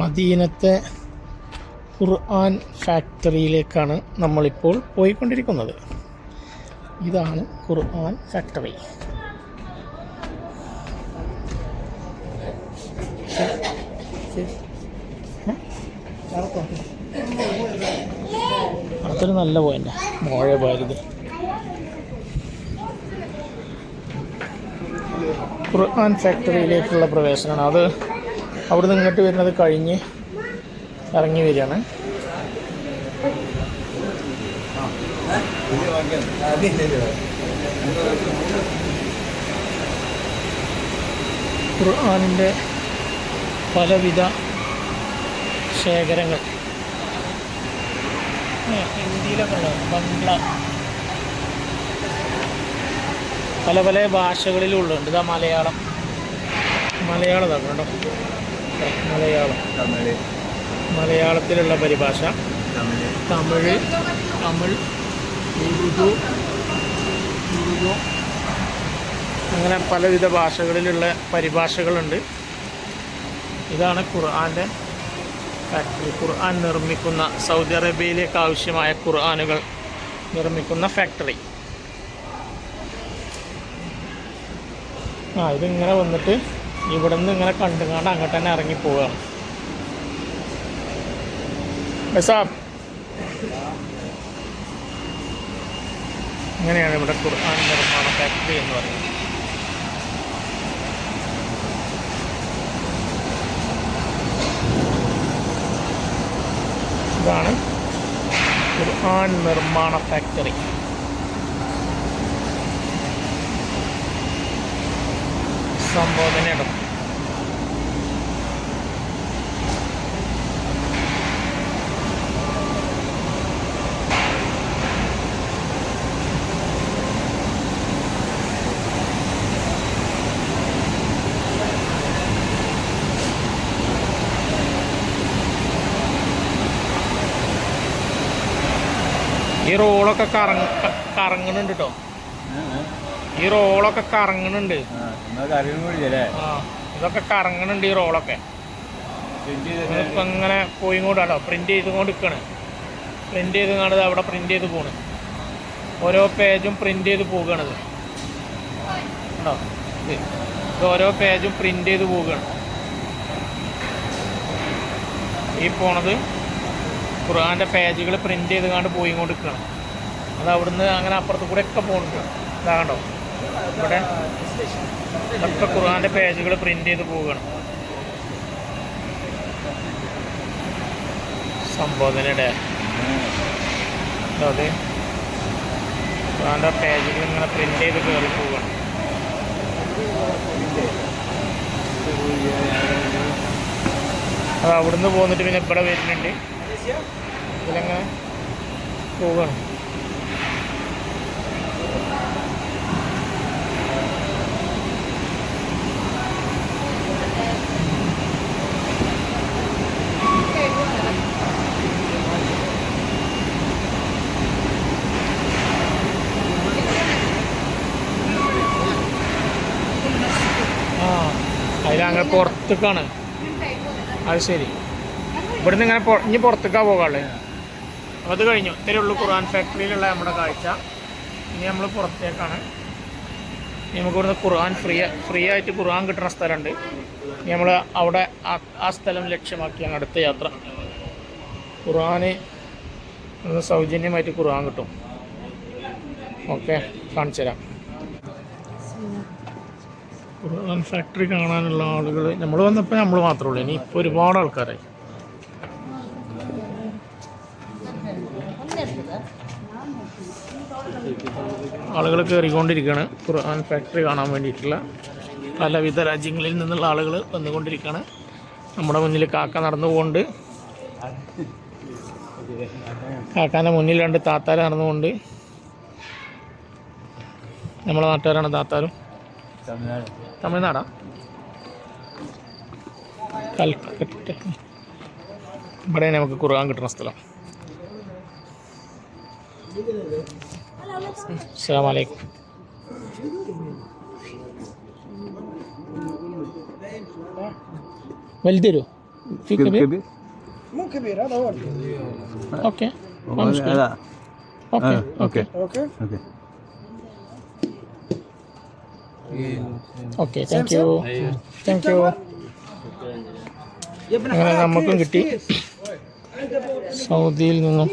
മദീനത്തെ ഖുർആൻ ഫാക്ടറിയിലേക്കാണ് നമ്മളിപ്പോൾ പോയിക്കൊണ്ടിരിക്കുന്നത്. ഇതാണ് ഖുർആൻ ഫാക്ടറി. അതൊരു നല്ല പോയിന്റ്. മോഴ ഭാരത് ഖുർആൻ ഫാക്ടറിയിലേക്കുള്ള പ്രവേശനമാണ്. അത് അവിടെ നിന്ന് ഇങ്ങോട്ട് വരുന്നത് കഴിഞ്ഞ് ഇറങ്ങി വരികയാണ്. ഖുർആാനിന്റെ പലവിധ ശേഖരങ്ങൾ. ഹിന്ദിയിലൊക്കെ ബംഗ്ല. പല പല ഭാഷകളിലും ഉള്ളുണ്ട്. ഇതാ മലയാളം. മലയാളം കേട്ടോ മലയാളം. തമിഴ്. മലയാളത്തിലുള്ള പരിഭാഷ. തമിഴ്. തമിഴ് തമിഴ് ഉറുദു ഉറുദു. അങ്ങനെ പലവിധ ഭാഷകളിലുള്ള പരിഭാഷകളുണ്ട്. ഇതാണ് ഖുർആന്റെ ഫാക്ടറി. ഖുർആൻ നിർമ്മിക്കുന്ന സൗദി അറേബ്യയിലേക്ക് ആവശ്യമായ ഖുർആാനുകൾ നിർമ്മിക്കുന്ന ഫാക്ടറി. ആ ഇതിങ്ങനെ വന്നിട്ട് ഇവിടെ നിന്ന് ഇങ്ങനെ കണ്ടു കണ്ട് അങ്ങോട്ട് തന്നെ ഇറങ്ങി പോവുകയാണ് ബസാബ് ഇങ്ങനെയാണ് ഇവിടെ ഖുർആൻ നിർമ്മാണ ഫാക്ടറി എന്ന് പറയുന്നത്. ഇതാണ് ഖുർആൻ നിർമ്മാണ ഫാക്ടറി. ഇടം ഈ റോളൊക്കെ കറങ്ങ കറങ്ങണുണ്ട് കേട്ടോ ഈ റോളൊക്കെ കറങ്ങണുണ്ട്. ഇതൊക്കെ കറങ്ങണുണ്ട് ഈ റോളൊക്കെ. ഇപ്പം ഇങ്ങനെ പോയി കൊണ്ടാണോ പ്രിന്റ് ചെയ്തുകൊണ്ട് നിൽക്കണ് പ്രിന്റ് ചെയ്ത് കാണുന്നത് അവിടെ പ്രിന്റ് ചെയ്ത് പോണ്. ഓരോ പേജും പ്രിന്റ് ചെയ്ത് പോകണത് ഉണ്ടോ ഇത് ഓരോ പേജും പ്രിന്റ് ചെയ്ത് പോവുകയാണ്. ഈ പോണത് ഖുർആാന്റെ പേജുകൾ പ്രിന്റ് ചെയ്ത് കണ്ട് പോയി കൊണ്ട് അത് അവിടുന്ന് അങ്ങനെ അപ്പുറത്ത് കൂടെ ഒക്കെ പോകുന്നുണ്ട് ഇതാ കണ്ടോ? ഇവിടെ ഒക്കെ ഖുർആാന്റെ പേജുകൾ പ്രിന്റ് ചെയ്ത് പോവുകയാണ്. സംബോധനയുടെ അതെ ഖുർആാന്റെ പേജുകൾ ഇങ്ങനെ പ്രിന്റ് ചെയ്ത് കയറി പോവുകയാണ്. അത് അവിടുന്ന് പോന്നിട്ട് പിന്നെ ഇവിടെ വരുന്നുണ്ട്. ഇതിലങ്ങനെ പോവുകയാണ് ആ അതിലങ്ങനെ പുറത്തേക്കാണ്. അത് ശരി. ഇവിടുന്ന് ഇങ്ങനെ ഇനി പുറത്തേക്കാണ് അപ്പോൾ അത് കഴിഞ്ഞു. ഇത്രയേ ഉള്ളൂ ഖുർആൻ ഫാക്ടറിയിലുള്ള നമ്മുടെ കാഴ്ച. ഇനി നമ്മൾ പുറത്തേക്കാണ്. നമുക്ക് ഇവിടുന്ന് ഖുർആൻ ഫ്രീ ഫ്രീ ആയിട്ട് ഖുർആൻ കിട്ടുന്ന സ്ഥലമുണ്ട്. നമ്മൾ അവിടെ ആ- ആ സ്ഥലം ലക്ഷ്യമാക്കിയാണ് അടുത്ത യാത്ര. ഖുർആന് സൗജന്യമായിട്ട് ഖുർആൻ കിട്ടും. ഓക്കെ കാണിച്ചു തരാം ഖുർആൻ ഫാക്ടറി കാണാനുള്ള ആളുകൾ നമ്മൾ വന്നപ്പോൾ നമ്മൾ മാത്രമേ ഉള്ളൂ. ഇനി ഇപ്പോൾ ഒരുപാട് ആൾക്കാരായി. ആളുകൾ കയറിക്കൊണ്ടിരിക്കുകയാണ് ഖുർആൻ ഫാക്ടറി കാണാൻ വേണ്ടിയിട്ടുള്ള പലവിധ രാജ്യങ്ങളിൽ നിന്നുള്ള ആളുകൾ വന്നുകൊണ്ടിരിക്കുകയാണ് നമ്മുടെ മുന്നിൽ കാക്ക നടന്നുകൊണ്ട് കാക്കാന്റെ മുന്നിൽ രണ്ട് താത്താര നടന്നുകൊണ്ട് നമ്മളെ നാട്ടുകാരാണ് താത്താരും. തമിഴ്നാടാ. കൽക്കട്ട്. ഇവിടെ നമുക്ക് കുറുകാൻ കിട്ടുന്ന സ്ഥലം. അസ്സാം വലൈക്കും വലുതൊരു? Okay. Okay. Okay. Okay. Okay thank you thank you അങ്ങനെ നമുക്കും കിട്ടി. സൗദിയിൽ നിന്നും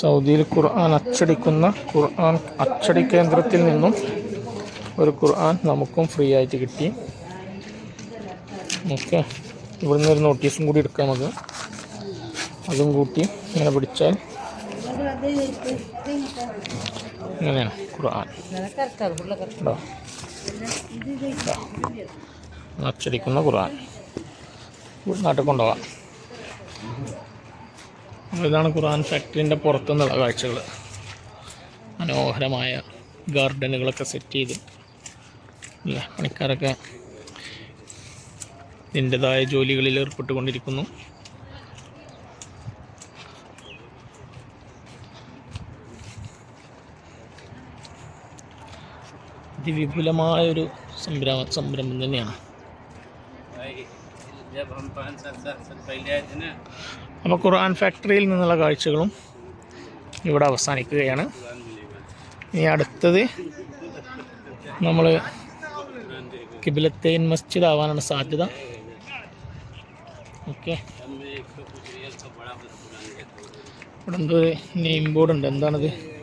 സൗദിയിൽ ഖുർആൻ അച്ചടിക്കുന്ന ഖുർആൻ അച്ചടി കേന്ദ്രത്തിൽ നിന്നും ഒരു ഖുർആൻ നമുക്കും ഫ്രീ ആയിട്ട് കിട്ടി. ഓക്കെ. ഇവിടുന്ന് ഒരു നോട്ടീസും കൂടി എടുക്കാം നമുക്ക് അതും കൂട്ടി ഇങ്ങനെ പിടിച്ചാൽ ഇങ്ങനെയാണ് ഖുർആൻ. അച്ചടിക്കുന്ന ഖുർആൻ. നാട്ടിൽ കൊണ്ടുപോകാം ഇതാണ് ഖുർആൻ ഫാക്ടറിന്റെ പുറത്തുനിന്നുള്ള കാഴ്ചകൾ. മനോഹരമായ ഗാർഡനുകളൊക്കെ സെറ്റ് ചെയ്ത് അല്ലേ പണിക്കാരൊക്കെ ഇതിന്റെതായ ജോലികളിൽ ഏർപ്പെട്ടുകൊണ്ടിരിക്കുന്നു. അതിവിപുലമായ ഒരു സംരംഭ സംരംഭം തന്നെയാണ്. അപ്പം ഖുർആൻ ഫാക്ടറിയിൽ നിന്നുള്ള കാഴ്ചകളും ഇവിടെ അവസാനിക്കുകയാണ്. ഇനി അടുത്തത് നമ്മൾ കിബിലത്തേൻ മസ്ജിദ് ആവാനാണ് സാധ്യത. ഓക്കെ. ഇവിടെ എന്തോ നെയിം ബോർഡുണ്ട്. എന്താണത്?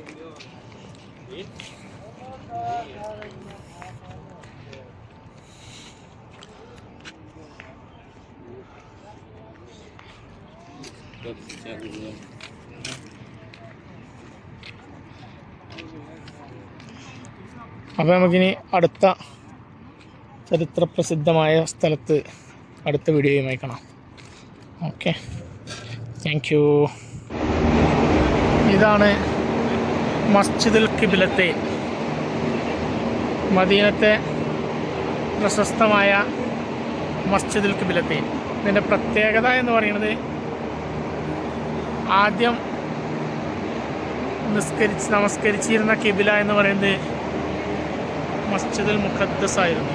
അപ്പോൾ നമുക്കിനി അടുത്ത ചരിത്രപ്രസിദ്ധമായ സ്ഥലത്ത് അടുത്ത വീഡിയോയുമായി കാണാം. ഓക്കെ. താങ്ക് യു ഇതാണ് മസ്ജിദുൽ കിബിലത്തെ മദീനത്തെ പ്രശസ്തമായ മസ്ജിദുൽ കിബിലത്തെ. ഇതിന്റെ പ്രത്യേകത എന്ന് പറയുന്നത് ആദ്യം നിസ്കരിച്ച് നമസ്കരിച്ചിരുന്ന കിബില എന്ന് പറയുന്നത് മസ്ജിദുൽ മുഖദ്ദസ് ആയിരുന്നു.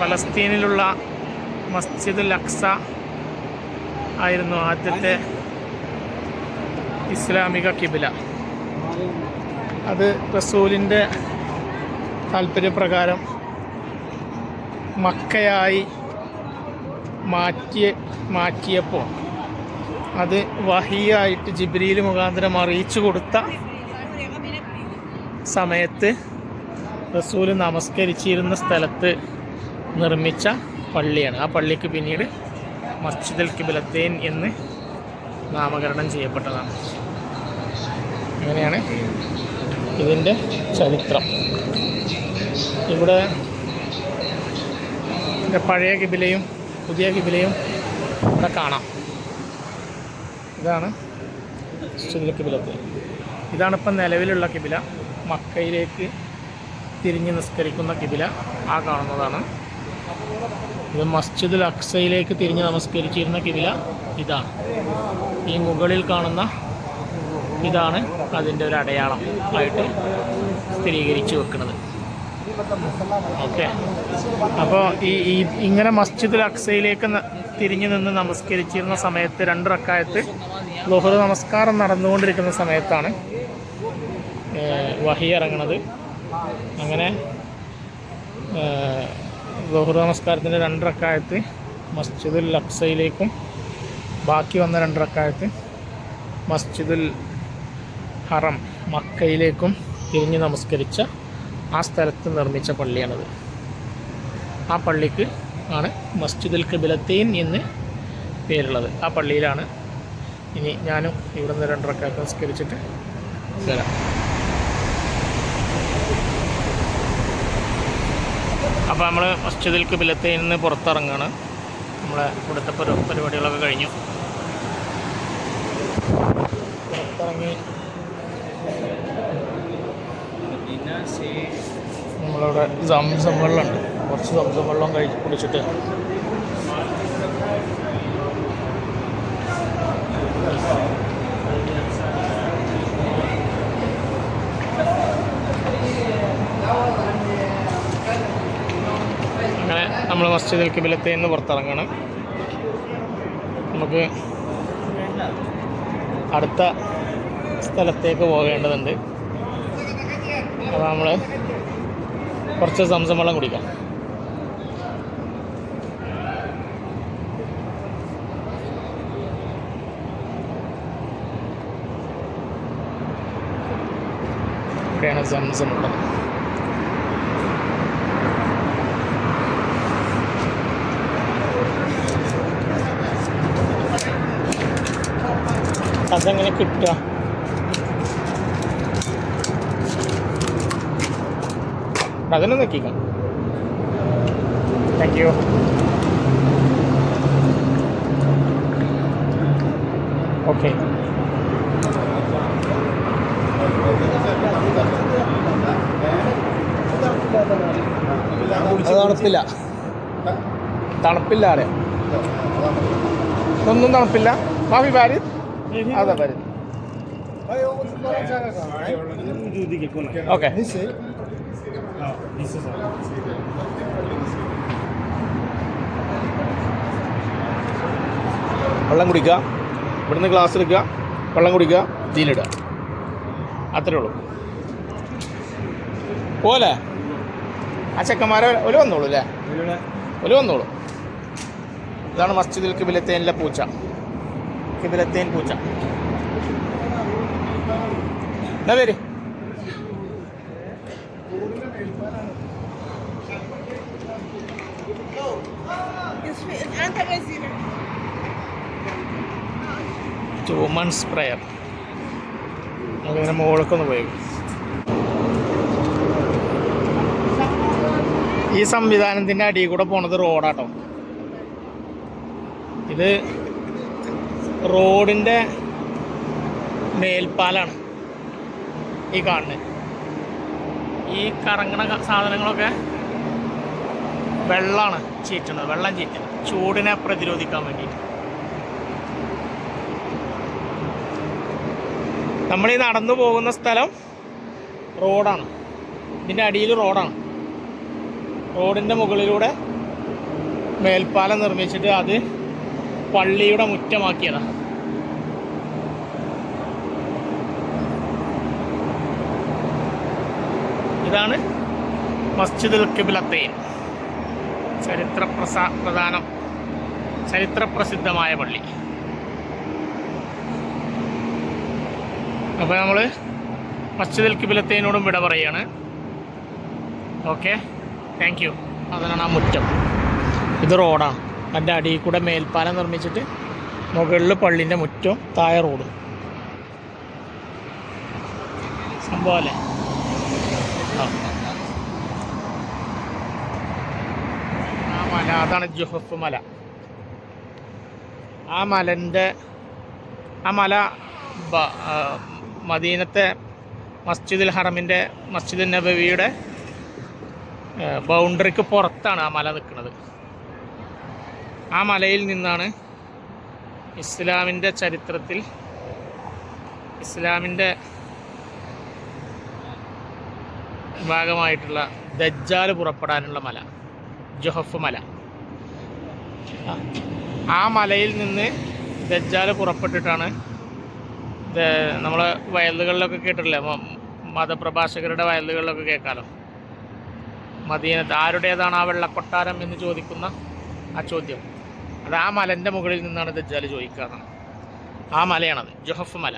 ഫലസ്തീനിലുള്ള മസ്ജിദുൽ അക്സ ആയിരുന്നു ആദ്യത്തെ ഇസ്ലാമിക കിബില. അത് റസൂലിന്റെ താല്പര്യപ്രകാരം മക്കയായി മാറ്റി മാറ്റിയപ്പോൾ അത് വഹിയായിട്ട് ജിബ്രീൽ മുഖാന്തരം അറിയിച്ചു കൊടുത്ത സമയത്ത് റസൂൽ നമസ്കരിച്ചിരുന്ന സ്ഥലത്ത് നിർമ്മിച്ച പള്ളിയാണ്. ആ പള്ളിക്ക് പിന്നീട് മസ്ജിദുൽ കിബിലത്തേൻ എന്ന് നാമകരണം ചെയ്യപ്പെട്ടതാണ്. അങ്ങനെയാണ് ഇതിന്റെ ചരിത്രം. ഇവിടെ പഴയ കിബിലയും പുതിയ കിബിലയും ഇവിടെ കാണാം. ഇതാണ് മസ്ജിദുൽ കിബിലത്തേൻ ഇതാണ് ഇപ്പം നിലവിലുള്ള കിബില. മക്കയിലേക്ക് തിരിഞ്ഞ് നിസ്കരിക്കുന്ന കിബില ആ കാണുന്നതാണ്. ഇത് മസ്ജിദുൽ അക്സയിലേക്ക് തിരിഞ്ഞ് നമസ്കരിച്ചിരുന്ന കിബില ഇതാണ്. ഈ മുകളിൽ കാണുന്ന ഇതാണ് അതിന്റെ ഒരു അടയാളം ആയിട്ട് സ്ഥിരീകരിച്ച് വെക്കുന്നത്. ഓക്കെ. അപ്പോൾ ഈ ഇങ്ങനെ മസ്ജിദുൽ അക്സയിലേക്ക് തിരിഞ്ഞു നിന്ന് നമസ്കരിച്ചിരുന്ന സമയത്ത് രണ്ട് റക്കായത്ത് ലുഹർ നമസ്കാരം നടന്നുകൊണ്ടിരിക്കുന്ന സമയത്താണ് വഹി ഇറങ്ങണത്. അങ്ങനെ ലുഹർ നമസ്കാരത്തിന്റെ രണ്ടറക്കായത്ത് മസ്ജിദുൽ അക്സയിലേക്കും ബാക്കി വന്ന രണ്ടറക്കായത്ത് മസ്ജിദുൽ ഹറം മക്കയിലേക്കും തിരിഞ്ഞ് നമസ്കരിച്ച ആ സ്ഥലത്ത് നിർമ്മിച്ച പള്ളിയാണത്. ആ പള്ളിക്ക് ആണ് മസ്ജിദുൽ കബിലത്തീൻ എന്ന് പേരുള്ളത്. ആ പള്ളിയിലാണ് ഇനി ഞാനും ഇവിടെ നിന്ന് രണ്ടരക്കാലത്ത് നിസ്കരിച്ചിട്ട് വരാം. അപ്പോൾ നമ്മൾ മസ്ജിദിൽ കിബിലത്തിൽ നിന്ന് പുറത്തിറങ്ങുകയാണ് നമ്മളെ ഇവിടുത്തെ പരിപാടികളൊക്കെ കഴിഞ്ഞു. പുറത്തിറങ്ങി നമ്മളവിടെ സംസം വെള്ളമുണ്ട് കുറച്ച് സംസം വെള്ളം കഴിച്ച് കുടിച്ചിട്ട്. അങ്ങനെ നമ്മൾ മസ്ജിദ് കിബിലത്തിൽ നിന്ന് പുറത്തിറങ്ങണം. നമുക്ക് അടുത്ത സ്ഥലത്തേക്ക് പോകേണ്ടതുണ്ട്. അപ്പോൾ നമ്മൾ കുറച്ച് സംസം വെള്ളം കുടിക്കാം. ഇവിടെയാണ് സംസം ഉള്ളത്? അതെങ്ങനെ കിട്ടുക? അതിനെ നോക്കിക്കാം. താങ്ക് യു ഓക്കെ തണുപ്പില്ല. തണുപ്പില്ല അറിയാം ഒന്നും തണുപ്പില്ല. മാഫി ഭാര്യ. അതെ ഭാര്യ. ഓക്കെ. വെള്ളം കുടിക്കുക. ഇവിടുന്ന് ഗ്ലാസ് എടുക്കുക. വെള്ളം കുടിക്കുക. ജീലിടുക അത്രേ ഉള്ളൂ. പോലെ ആ ചെക്കന്മാരെ ഒരു വന്നോളൂ അല്ലേ ഒരു വന്നോളൂ. ഇതാണ് മസ്ജിദിൽ കിബിലത്തേനിലെ പൂച്ച. കിബിലത്തേൻ പൂച്ച. എന്നാ പേര്? ടു മന്ത്സ് പ്രയർ അങ്ങനെ മുകൾക്കൊന്ന് പോയി. ഈ സംവിധാനത്തിന്റെ അടിയിൽ കൂടെ പോണത് റോഡാട്ടോ. ഇത് റോഡിന്റെ മേൽപ്പാലാണ് ഈ കാണുന്നത്. ഈ കറങ്ങണ സാധനങ്ങളൊക്കെ വെള്ളമാണ് ചീറ്റുന്നത്. വെള്ളം ചീറ്റുന്നത്. ചൂടിനെ പ്രതിരോധിക്കാൻ വേണ്ടിയിട്ട്. നമ്മൾ ഈ നടന്നു പോകുന്ന സ്ഥലം റോഡാണ്. ഇതിന്റെ അടിയിൽ റോഡാണ്. റോഡിന്റെ മുകളിലൂടെ മേൽപ്പാലം നിർമ്മിച്ചിട്ട് അത് പള്ളിയുടെ മുറ്റമാക്കിയതാണ് ഇതാണ് മസ്ജിദുൽ കിബിലത്തേൻ. ചരിത്ര പ്രസാ പ്രധാനം ചരിത്രപ്രസിദ്ധമായ പള്ളി. അപ്പോൾ നമ്മൾ മസ്ജിദുൽ കിബിലത്തേനോടും വിട പറയുകയാണ് ഓക്കെ. താങ്ക് യു അതാണ് ആ മുറ്റം. ഇത് റോഡാണ്. അതിന്റെ അടിയിൽ കൂടെ മേൽപ്പാലം നിർമ്മിച്ചിട്ട് മുകളിൽ പള്ളിന്റെ മുറ്റവും താഴെ റോഡും. സംഭവം അല്ലേ? ആ. മല. അതാണ് ജുഹഫ് മല. ആ മലന്റെ ആ മല മദീനത്തെ മസ്ജിദുൽ ഹറമിന്റെ മസ്ജിദുൽ നബവിയുടെ ബൗണ്ടറിക്ക് പുറത്താണ് ആ മല നിൽക്കുന്നത്. ആ മലയിൽ നിന്നാണ് ഇസ്ലാമിന്റെ ചരിത്രത്തിൽ ഇസ്ലാമിന്റെ ഭാഗമായിട്ടുള്ള ദജ്ജാൽ പുറപ്പെടാനുള്ള മല ജൊഹഫ് മല. ആ. മലയിൽ നിന്ന് ദജ്ജാൽ പുറപ്പെട്ടിട്ടാണ് നമ്മൾ വയലുകളിലൊക്കെ കേട്ടിട്ടില്ലേ? മതപ്രഭാഷകരുടെ വയലുകളിലൊക്കെ കേൾക്കാലോ? മദീനത്ത് ആരുടേതാണ് ആ വെള്ളക്കൊട്ടാരം എന്ന് ചോദിക്കുന്ന ആ ചോദ്യം. അത് ആ മലന്റെ മുകളിൽ നിന്നാണ് ദജ്ജാൽ ചോദിക്കുക ആ മലയാണത്. ജൊഹഫ് മല.